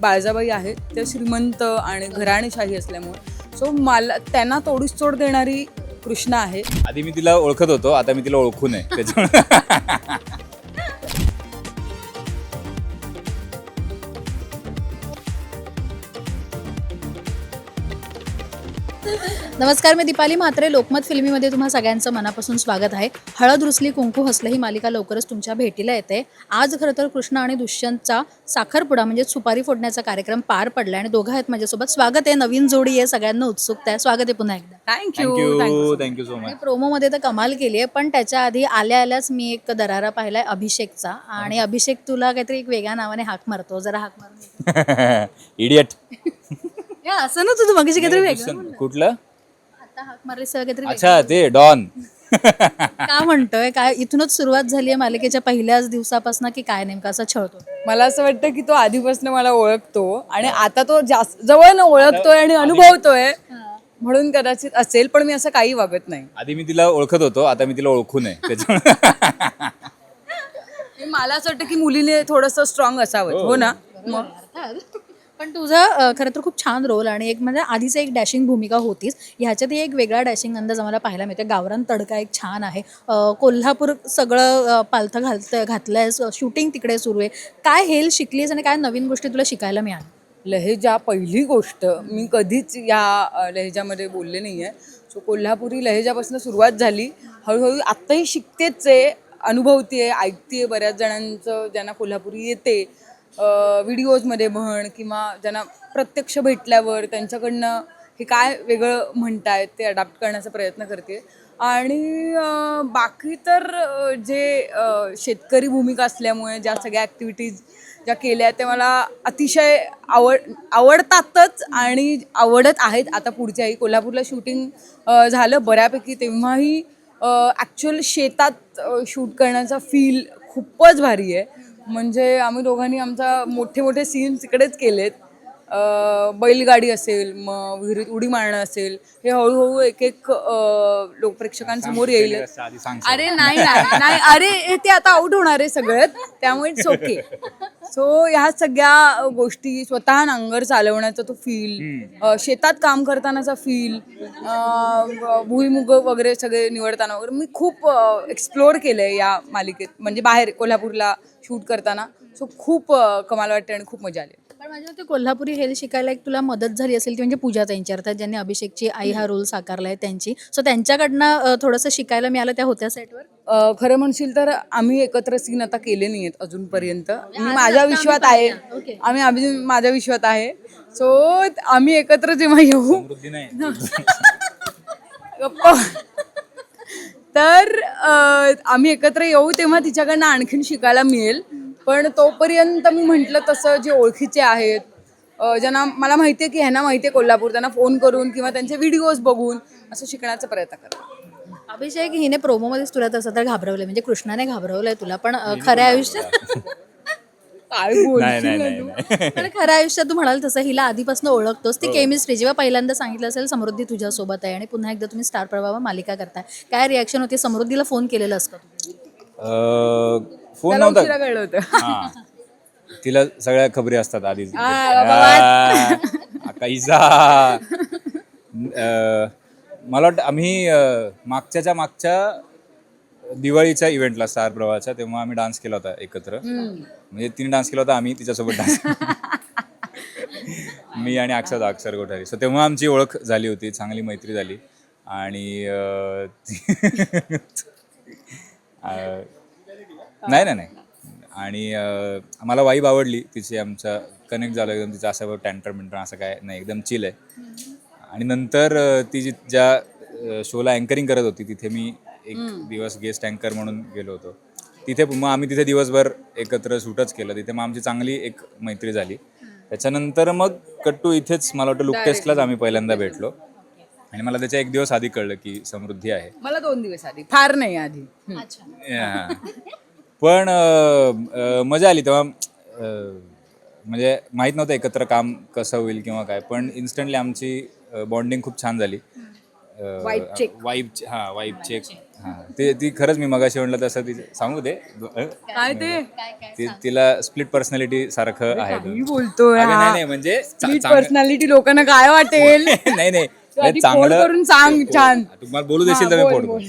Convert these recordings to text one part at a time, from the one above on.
बाळजाबाई आहेत त्या श्रीमंत आणि घराणेशाही असल्यामुळे. सो मला त्यांना तोडीस तोड देणारी कृष्णा आहे. आधी मी तिला ओळखत होतो आता मी तिला ओळखू नये त्याच्यामुळे. नमस्कार मी दीपाली म्हात्रे. लोकमत फिल्मीमध्ये तुम्हा सगळ्यांचं मनापासून स्वागत आहे. हळद रुसली कुंकू हसलं ही मालिका लवकरच तुमच्या भेटीला येते. आज खरं तर कृष्ण आणि दुष्यंतचा साखरपुडा म्हणजे सुपारी फोडण्याचा कार्यक्रम पार पडला आणि दोघं आहेत माझ्यासोबत. स्वागत आहे नवीन जोडी आहे सगळ्यांना उत्सुकता आहे. स्वागत आहे पुन्हा एकदा. Thank you thank you thank you so much प्रोमोमध्ये तर कमाल केली आहे पण त्याच्या आधी आल्या आल्याच मी एक दरारा पाहिलाय अभिषेकचा. आणि अभिषेक तुला काहीतरी एक वेगळ्या नावाने हाक मारतो. जरा हाक मारून इडियट असं ना तुझं मगाशी काहीतरी वेगळं. कुठलं? आता हाक. अच्छा ते डॉन. का म्हणतोय? काय इथूनच सुरुवात झाली आहे मालिकेच्या पहिल्याच दिवसापासून की काय नेमकं असं छळतो मला असं वाटतं की तो आधीपासून मला ओळखतो आणि आता तो जास्त जवळ ओळखतोय आणि अनुभवतोय म्हणून कदाचित असेल पण मी असं काही वागत नाही. आधी मी तिला ओळखत होतो आता मी तिला ओळखू नये. त्याच्यामुळे मला असं वाटतं की मुलीने थोडंसं स्ट्रॉंग असावं. हो. ना? मग? तुझं खरं तर खूप छान रोल आणि एक म्हणजे आधीच एक डॅशिंग भूमिका होतीच ह्याच्यातही एक वेगळा डॅशिंग अंदाज आम्हाला पाहायला मिळते गावरान तडका एक छान आहे. कोल्हापूर सगळं पालथं घालतं आहे शूटिंग तिकडे सुरू आहे. काय हेल शिकलीस आणि काय नवीन गोष्टी तुला शिकायला मिळाल्या? लहेजा पहिली गोष्ट मी कधीच या लहेजामध्ये बोलले नाही आहे सो कोल्हापुरी लहेजापासून सुरुवात झाली. हळूहळू आत्ताही शिकतेच आहे अनुभवते आहे ऐकते बऱ्याच जणांचं ज्यांना कोल्हापुरी येते. व्हिडिओजमध्ये म्हण किंवा ज्यांना प्रत्यक्ष भेटल्यावर त्यांच्याकडनं हे काय वेगळं म्हणतायत ते अडॅप्ट करण्याचा प्रयत्न करते आणि बाकी तर जे शेतकरी भूमिका असल्यामुळे ज्या सगळ्या ॲक्टिव्हिटीज ज्या केल्या त्या मला अतिशय आवड आवडतातच आणि आवडत आहेत. आता पुढच्याही कोल्हापूरला शूटिंग झालं बऱ्यापैकी तेव्हाही ॲक्च्युअल शेतात शूट करण्याचा फील खूपच भारी आहे. म्हणजे आम्ही दोघांनी आमचा मोठे मोठे सीन्स इकडेच केलेत. बैलगाडी असेल मग विहिरीत उडी मारणं असेल हे हळूहळू एक एक लोक प्रेक्षकांसमोर येईल. अरे नाही नाही अरे ते आता आउट होणार आहे सगळ्यात. त्यामुळे इट्स ओके सो ह्या सगळ्या गोष्टी स्वतः नांगर चालवण्याचा तो फील शेतात काम करतानाचा फील भुईमुग वगैरे सगळे निवडताना वगैरे मी खूप एक्सप्लोअर केलंय या मालिकेत. म्हणजे बाहेर कोल्हापूरला शूट करताना. सो खूप अ, कमाल वाटते आणि खूप मजा आली. पण माझ्या मते कोल्हापुरी हेल शिकायला एक तुला मदत झाली असेल ती म्हणजे पूजा त्यांची अर्थात ज्यांनी अभिषेकची आई हा रोल साकारलाय त्यांची. सो त्यांच्याकडनं थोडंसं शिकायला मिळालं त्या होत्या सेटवर खरं म्हणशील तर आम्ही एकत्र सीन आता केले नाही आहेत अजूनपर्यंत मी माझ्या विश्वात आहे. आम्ही आम्ही माझ्या विश्वात आहे. सो आम्ही एकत्र जेव्हा येऊ. तर आम्ही एकत्र येऊ तेव्हा तिच्याकडनं आणखीन शिकायला मिळेल. पण तोपर्यंत मी म्हटलं तसं जे ओळखीचे आहेत ज्यांना मला माहिती आहे की ह्यांना माहिती आहे कोल्हापूर त्यांना फोन करून किंवा त्यांचे व्हिडिओज बघून असं शिकण्याचा प्रयत्न करतो अभिषेक हिने प्रोमोमध्येच तुला तसं तर घाबरवलंय म्हणजे कृष्णाने घाबरवलंय तुला पण खऱ्या आयुष्यात काय नाही बोल नाही नाही नाही. पण खऱ्या आयुष्यात तू म्हणाल तसं हिला आधीपासून ओळखतोस ती केमिस्ट्री जेव्हा पहिल्यांदा सांगितलं असेल समृद्धी तुझ्यासोबत आहे आणि पुन्हा एकदा तुम्ही स्टार प्रभाव मालिका करताय काय रिॲक्शन होती समृद्धीला फोन केलेलं असतं? अं, फोन त्याला उशिरा नव्हता कळलं होतं. हा. तिला सगळ्या खबरी असतात आधीच. आ, कैसा मला वाटतं आम्ही अं, मागच्याच्या मागच्या दिवाळीच्या इव्हेंटला स्टार प्रवाहाच्या तेव्हा आम्ही डान्स केला होता एकत्र. म्हणजे तिने डान्स केला होता आम्ही तिच्यासोबत डान्स मी आणि अक्षर अक्षर गोठारी सो तेव्हा आमची ओळख झाली होती चांगली मैत्री झाली. आणि अं, ती- अं, नाही नाही नाही. आणि अं, मला वाईब आवडली. तिची आमचा कनेक्ट झालं एकदम तिचं असं टँटर मिंटर असं काय नाही एकदम चिल आहे. आणि नंतर अं, ती जी ज्या शोला अँकरिंग करत होती तिथे मी एक दिवस गेस्ट अँकर म्हणून गेलो होतो. तिथे मग आम्ही तिथे दिवसभर एकत्र शूटच केलं. तिथे मग आमची चांगली एक मैत्री झाली. त्याच्यानंतर मग कट्टू इथेच मला वाटतं लुक टेस्टलाच आम्ही पहिल्यांदा भेटलो. आणि मला त्याच्या एक दिवस आधी कळलं की समृद्धी आहे. मला दोन दिवस आधी. फार नाही आधी. हम्म. पण अं, मजा आली तेव्हा अं, म्हणजे माहीत नव्हतं एकत्र काम कसं होईल किंवा काय पण इन्स्टंटली आमची बॉन्डिंग खूप छान झाली. Vibe check. वाईब हा वाईब चेक हां ते ती खरंच मी मगाशी म्हणलं तसं ती सांगू दे? काय ते? ती? तिला स्प्लिट पर्सनॅलिटी सारखं आहे मी बोलतोय अगं, हा. नाही नाही म्हणजे चा- पर्सनॅलिटी लोकांना काय वाटेल? नाही नाही. फोन चांगलं करून सांग छान. तुम्हाला बोलू देशील हा, तर मी फोड बोल.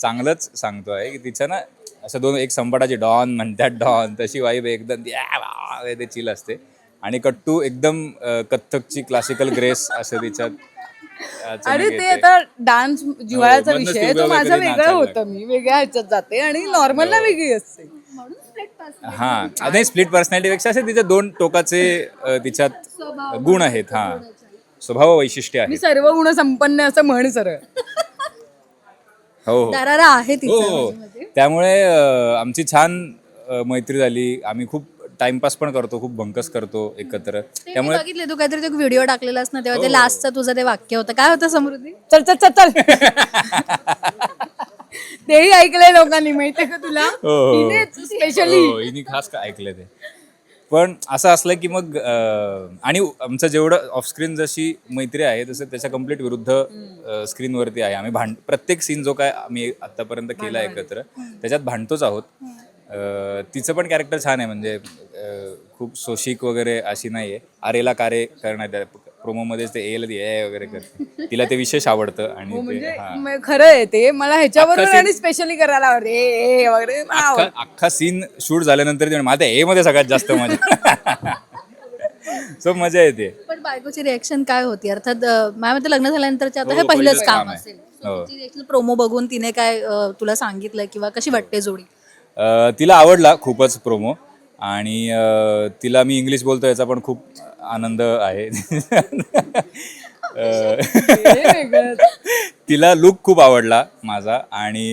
चांगलंच सांगतोय. की तिचं ना असं दोन एक संपाटाची डॉन म्हणतात डॉन तशी वाईब एकदम ती, चिल असते. आणि कट्टू एकदम कथ्थकची क्लासिकल ग्रेस असं तिच्यात अरे ते. आता डान्स जिव्हाळ्याचा हो, विषय ती आहे माझा वेगळं होतं मी वेगळ्या ह्याच्यात जाते आणि नॉर्मलला वेगळी असते. हा नाही स्प्लिट पर्सनॅलिटी पेक्षा असे तिचे दोन टोकाचे तिच्यात गुण आहेत हा. स्वभाव वैशिष्ट्य मी आहेत सर्व गुण संपन्न असं म्हण सरळ. हो हो. दरारा आहे हो तिचा हो त्यामुळे अ, आमची छान अ, मैत्री झाली. आम्ही खूप टाइमपास पण करतो खूप भंकस करतो एकत्र. ते मी बघितले तू काहीतरी तो व्हिडिओ टाकलेलास ना तेव्हा ते लास्टचं तुझं ते वाक्य होतं. काय होतं समृद्धी? चल चल चल चल. तेही ऐकलंय लोकांनी माहितीये का तुला? हो, हो. स्पेशली हो, हिने खास का ऐकलं ते. पण असं असलं की मग आणि आमचं जेवढं ऑफस्क्रीन जशी मैत्री आहे तसं त्याच्या कंप्लीट विरुद्ध स्क्रीनवरती आहे. आम्ही भांड प्रत्येक सीन जो काय आम्ही आतापर्यंत केला एकत्र त्याच्यात भांडतोच आहोत. तिचं पण कॅरेक्टर छान आहे. म्हणजे खूप सोशिक वगैरे अशी नाही आहे आरेला कारे करण्यात प्रोमोमध्येच ते एल ए वगैरे करते तिला ते विशेष आवडतं आणि ते म्हणजे हा. म- खरं आहे ते. मला ह्याच्याबरोबर अख्खा आणि स्पेशली करायला आवडते. ए, ए वगैरे मला अख्खा आवडतं. अख्खा सीन शूट झाल्यानंतर ती म्हणे, माझ्या ए मध्ये सगळ्यात जास्त मजा. सो मजा येते. पण बायकोची रिएक्शन काय होती? अर्थात अं, माझ्या मते लग्न झाल्यानंतरचे आता हो, हे पहिलंच पहिलंच काम काम आहे. असेल. हो. प्रोमो बघून तिने काय अं, तुला सांगितलं किंवा कशी वाटते जोडी? अं, तिला आवडला खूपच प्रोमो आणि अं, तिला मी इंग्लिश बोलतो याचा पण खूप आनंद आहे. तिला लुक खूप आवडला माझा आणि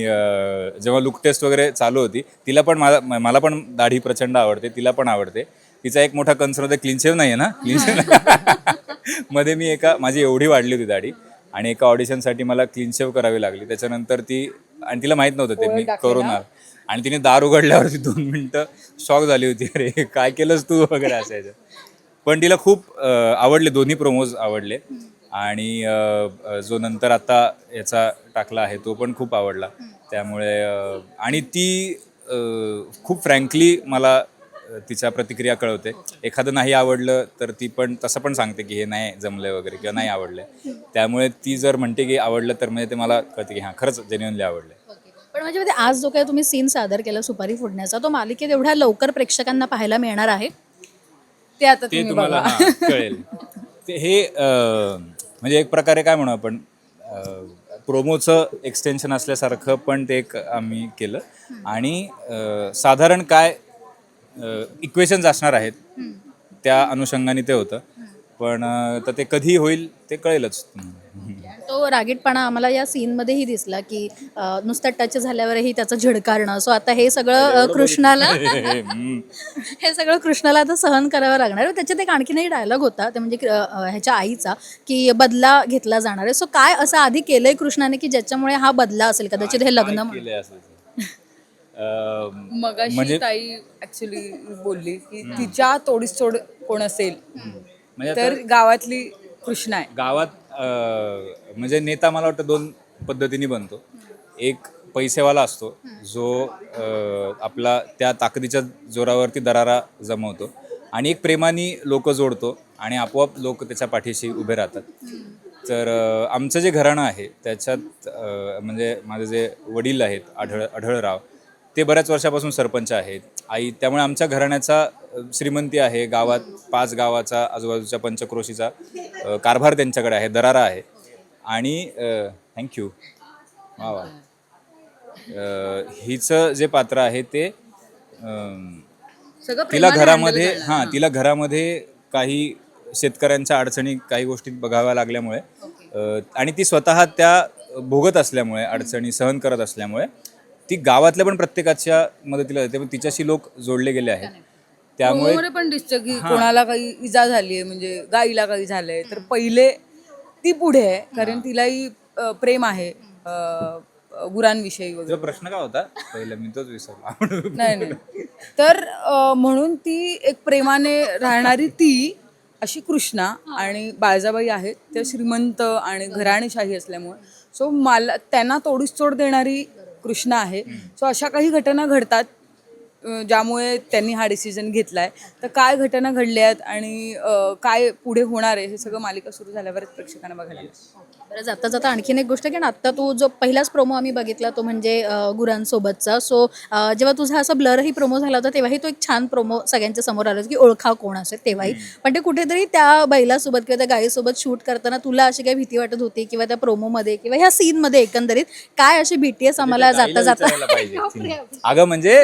जेव्हा लुक टेस्ट वगैरे चालू होती तिला पण माझा म- मला पण दाढी प्रचंड आवडते तिला पण आवडते. तिचा एक मोठा कन्सर्न होता क्लीन शेव नाही आहे ना क्लीन शेव मध्ये मी एका माझी एवढी वाढली होती दाढी आणि एका ऑडिशनसाठी मला क्लीन शेव करावी लागली. त्याच्यानंतर ती आणि तिला माहीत नव्हतं ते मी करून. आणि तिने दार उघडल्यावरती दोन मिनटं शॉक झाली होती. अरे काय केलंस तू वगैरे असायचं. पण तिला खूप आवडले. दोन्ही प्रोमोज आवडले. आणि जो नंतर आता याचा टाकला आहे तो पण खूप आवडला. त्यामुळे आणि ती खूप फ्रँकली मला तिच्या प्रतिक्रिया कळवते. एखादं नाही आवडलं तर ती पण तसं पण सांगते की हे नाही जमलं वगैरे किंवा नाही आवडलं त्यामुळे ती जर म्हणते की आवडलं तर म्हणजे ते मला कळते की हां खरंच जेन्युअनली आवडलं पण म्हणजे आज जो काही तुम्ही सीन सादर केला सुपारी फोडण्याचा. तो मालिकेत एवढ्या लवकर प्रेक्षकांना पाहायला मिळणार आहे. ते आता ते तुम्ही तुम्हाला बघा. हां, कळेल. ते हे अं, म्हणजे एक प्रकारे काय म्हणू आपण प्रोमोचं एक्सटेन्शन असल्यासारखं पण ते एक आम्ही केलं. आणि अं, साधारण काय इक्वेशन्स असणार आहेत त्या अनुषंगाने ते होतं. पण तर ते कधी होईल ते कळेलच. तो रागीटपणा आम्हाला या सीनमध्येही दिसला की अं, नुसतं टच झाल्यावरही त्याचं झिडकारणं. सो आता हे सगळं अं, कृष्णाला. हे सगळं कृष्णाला आता सहन करावं लागणार. आहे. त्याच्यात एक आणखीनही डायलॉग होता ते म्हणजे अं, ह्याच्या आईचा की बदला घेतला जाणार आहे. सो काय असं आधी केलंय कृष्णाने की ज्याच्यामुळे हा बदला असेल कदाचित हे लग्न म्हणून. अं, मगाशी म्हणजे- ताई ऍक्च्युली बोलली की तिच्या तोडीसतोड कोण असेल? म्हणजे तर गावातली कृष्णा आहे. गावात अं, म्हणजे नेता मला वाटतं दोन पद्धतीने बनतो. एक पैसेवाला असतो जो अं, आपला त्या ताकदीच्या जोरावरती दरारा जमवतो आणि एक प्रेमाने लोक जोडतो आणि आपोआप लोक त्याच्या पाठीशी उभे राहतात. तर अं, आमचं जे घराणं आहे त्याच्यात अं, म्हणजे माझे जे वडील आहेत आढळ आढळराव ते बऱ्याच वर्षापासून सरपंच आहेत. आई त्यामुळे आमच्या घराण्याचा श्रीमंती आहे गावात पाच गावाचा आजूबाजूच्या पंचक्रोशीचा कारभार त्यांच्याकडे आहे दरारा आहे. आणि थँक्यू वा वा. हिचं जे पात्र आहे ते तिला घरामध्ये. हां तिला घरामध्ये काही शेतकऱ्यांच्या अडचणी काही गोष्टी बघाव्या लागल्यामुळे आणि ती स्वतः त्या भोगत असल्यामुळे अडचणी सहन करत असल्यामुळे ती गावातल्या पण प्रत्येकाच्या मदतीला जाते. पण तिच्याशी लोक जोडले गेले आहेत. त्यामुळे पण दिसतं की कोणाला काही इजा झाली आहे म्हणजे गाईला काही झालंय. तर पहिले ती पुढे आहे कारण तिलाही अ, प्रेम आहे अ, गुरांविषयी वगैरे. तुझा प्रश्न काय होता? पहिला मी तोच विसरला. नाही नाही. तर अ, म्हणून ती एक प्रेमाने राहणारी ती अशी कृष्णा आणि बाळजाबाई आहेत. त्या श्रीमंत आणि घराणेशाही असल्यामुळे. सो मला त्यांना तोडीस तोड देणारी कृष्ण आहे. सो अशा काही घटना घडतात. ज्यामुळे त्यांनी हा डिसिजन घेतलाय तर काय घटना घडल्या आहेत आणि काय पुढे होणार आहे हे सगळं मालिका सुरू झाल्यावरच प्रेक्षकांना बघायला मिळेल. बरं जाता जाता आणखीन एक गोष्ट की ना आत्ता तू जो पहिलाच प्रोमो आम्ही बघितला तो म्हणजे गुरांसोबतचा सो जेव्हा तुझा असा ब्लरही प्रोमो झाला होता तेव्हाही तो एक छान प्रोमो सगळ्यांच्या समोर आला होता की ओळखा कोण असेल तेव्हाही पण ते कुठेतरी त्या बैलासोबत किंवा त्या गायीसोबत शूट करताना तुला अशी काही भीती वाटत होती किंवा त्या प्रोमोमध्ये किंवा ह्या सीनमध्ये एकंदरीत काय अशी भीती आहे आम्हाला जाता जाता. अगं म्हणजे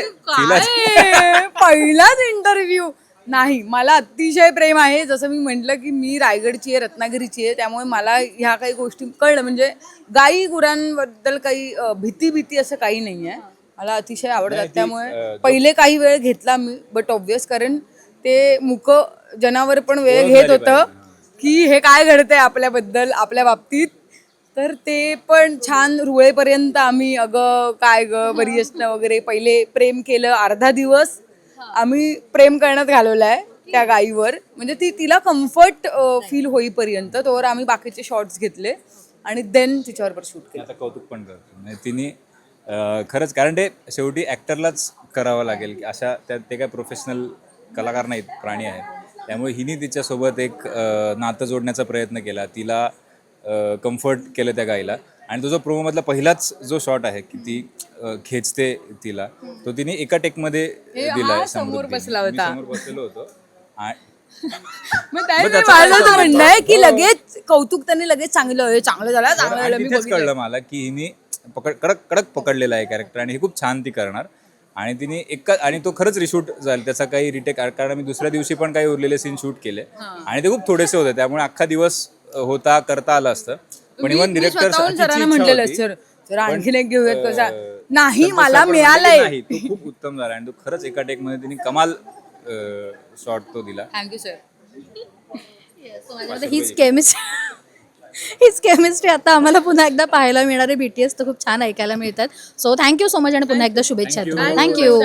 पहिलाच इंटरव्ह्यू नाही मला अतिशय प्रेम आहे. जसं मी म्हटलं की मी रायगडची आहे रत्नागिरीची आहे. त्यामुळे मला ह्या काही गोष्टी कळलं. म्हणजे गाई गुरांबद्दल काही अं, भीती भीती असं काही नाही आहे मला अतिशय आवडतात. त्यामुळे पहिले काही वेळ घेतला मी बट ऑब्विस कारण ते मुक जनावर पण वेळ घेत होतं की हे काय घडतंय आपल्याबद्दल आपल्या बाबतीत. तर ते पण छान रुळेपर्यंत आम्ही अगं काय ग बरी असणं वगैरे पहिले प्रेम केलं अर्धा दिवस आम्ही प्रेम करण्यात घालवला आहे त्या गाईवर. म्हणजे ती तिला कम्फर्ट फील होईपर्यंत तोवर आम्ही बाकीचे शॉर्ट्स घेतले आणि देन तिच्यावर शूट केलं. आता कौतुक पण करतो. म्हणजे तिने खरंच कारण ते शेवटी ॲक्टरलाच करावं लागेल. की अशा त्या ते काय प्रोफेशनल कलाकार नाहीत प्राणी आहेत. त्यामुळे हिने तिच्यासोबत एक नातं जोडण्याचा प्रयत्न केला. तिला कम्फर्ट केलं त्या गाईला. आणि तो जो प्रोमोमधला पहिलाच जो शॉट आहे की ती अं, खेचते तिला तो तिने एका टेकमध्ये दिलाय समोर समृद्धीने. बसला मी होता. समोर बसलेलो होतो. आणि मग त्यामुळे माझं असं म्हणणं आहे की लगेच कौतुक त्यांनी लगेच चांगलं हे चांगलं झालं चांगलं झालं आणि मी तिथेच बघितलं. कळलं मला की हिने पकड कडक कडक पकडलेला आहे कॅरेक्टर आणि हे खूप छान ती करणार. आणि तिने एका आणि तो खरंच रिशूट झाला. त्याचा काही रिटेक कारण मी दुसऱ्या दिवशी पण काही उरलेले सीन शूट केले. आणि ते खूप थोडेसे होते त्यामुळे अख्खा दिवस होता करता आलं असतं. पण इव्हन मी डिरेक्टर स्वतःहून सरांना म्हटलेलं सर सर आणखीन एक घेऊयात कसा? नाही मला मिळालंय. तो खूप उत्तम झाला आणि तो खरंच एका टेकमध्ये तिने कमाल शॉट तो दिला. थँक्यू सर माझ्यामध्ये हीच केमिस्ट्री हीच केमिस्ट्री आता आम्हाला पुन्हा एकदा पाहायला मिळणारे बीटीएस तर खूप छान ऐकायला मिळतात. सो थँक्यू सो मच आणि पुन्हा एकदा शुभेच्छा थँक्यू